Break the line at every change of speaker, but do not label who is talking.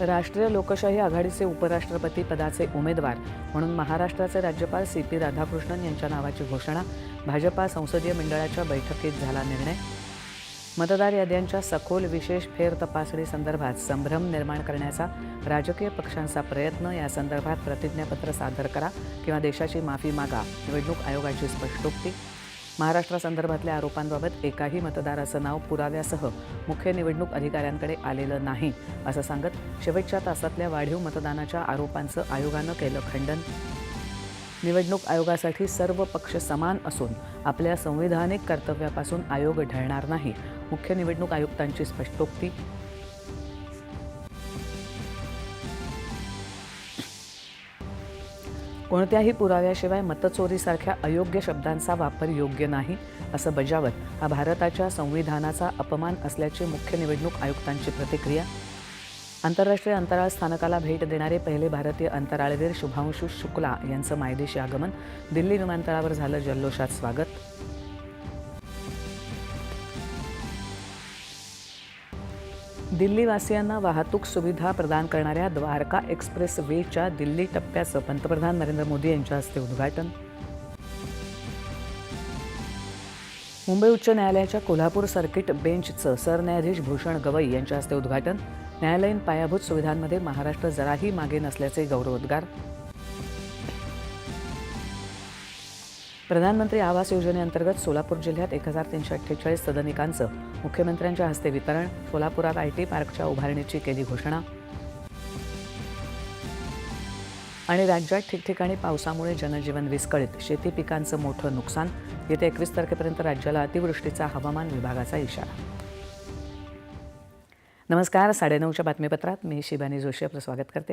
राष्ट्रीय लोकशाही आघाडीचे उपराष्ट्रपती पदाचे उमेदवार म्हणून महाराष्ट्राचे राज्यपाल सी पी राधाकृष्णन यांच्या नावाची घोषणा भाजपा संसदीय मंडळाच्या बैठकीत झाला निर्णय. मतदार याद्यांच्या सखोल विशेष फेर तपासणी संदर्भात संभ्रम निर्माण करण्याचा राजकीय पक्षांचा प्रयत्न या संदर्भात प्रतिज्ञापत्र सादर करा किंवा देशाची माफी मागा निवडणूक आयोगाची स्पष्टोक्ती महाराष्ट्रासंदर्भातल्या आरोपांबाबत एकाही मतदाराचं नाव पुराव्यासह मुख्य निवडणूक अधिकाऱ्यांकडे आलेलं नाही असं सांगत शेवटच्या तासातल्या वाढीव मतदानाच्या आरोपांचं आयोगानं केलं खंडन. निवडणूक आयोगासाठी सर्व पक्ष समान असून आपल्या संविधानिक कर्तव्यापासून आयोग ढळणार नाही मुख्य निवडणूक आयुक्तांची स्पष्टोक्ती कोणत्याही पुराव्याशिवाय मतचोरीसारख्या अयोग्य शब्दांचा वापर योग्य नाही असं बजावत हा भारताच्या संविधानाचा अपमान असल्याची मुख्य निवडणूक आयुक्तांची प्रतिक्रिया. आंतरराष्ट्रीय अंतराळ स्थानकाला भेट देणारे पहिले भारतीय अंतराळवीर शुभांशु शुक्ला यांचं मायदेशी आगमन दिल्ली विमानतळावर झालं जल्लोषात स्वागत. दिल्लीवासियांना वाहतूक सुविधा प्रदान करणाऱ्या द्वारका एक्सप्रेस वेच्या दिल्ली टप्प्याचं पंतप्रधान नरेंद्र मोदी यांच्या हस्ते उद्घाटन. मुंबई उच्च न्यायालयाच्या कोल्हापूर सर्किट बेंचचं सरन्यायाधीश भूषण गवई यांच्या हस्ते उद्घाटन. न्यायालयीन पायाभूत सुविधांमध्ये महाराष्ट्र जराही मागे नसल्याचे गौरवोद्गार. प्रधानमंत्री आवास योजनेअंतर्गत सोलापूर जिल्ह्यात एक हजार तीनशे अठ्ठेचाळीस सदनिकांचं मुख्यमंत्र्यांच्या हस्ते वितरण सोलापुरात आय टी पार्कच्या उभारणीची केली घोषणा. आणि राज्यात ठिकठिकाणी पावसामुळे जनजीवन विस्कळीत शेती पिकांचं मोठं नुकसान येत्या एकवीस तारखेपर्यंत राज्याला अतिवृष्टीचा हवामान विभागाचा इशारा. नमस्कार साडेनऊच्या बातमीपत्रात मी शिबानी जोशी आपलं स्वागत करते.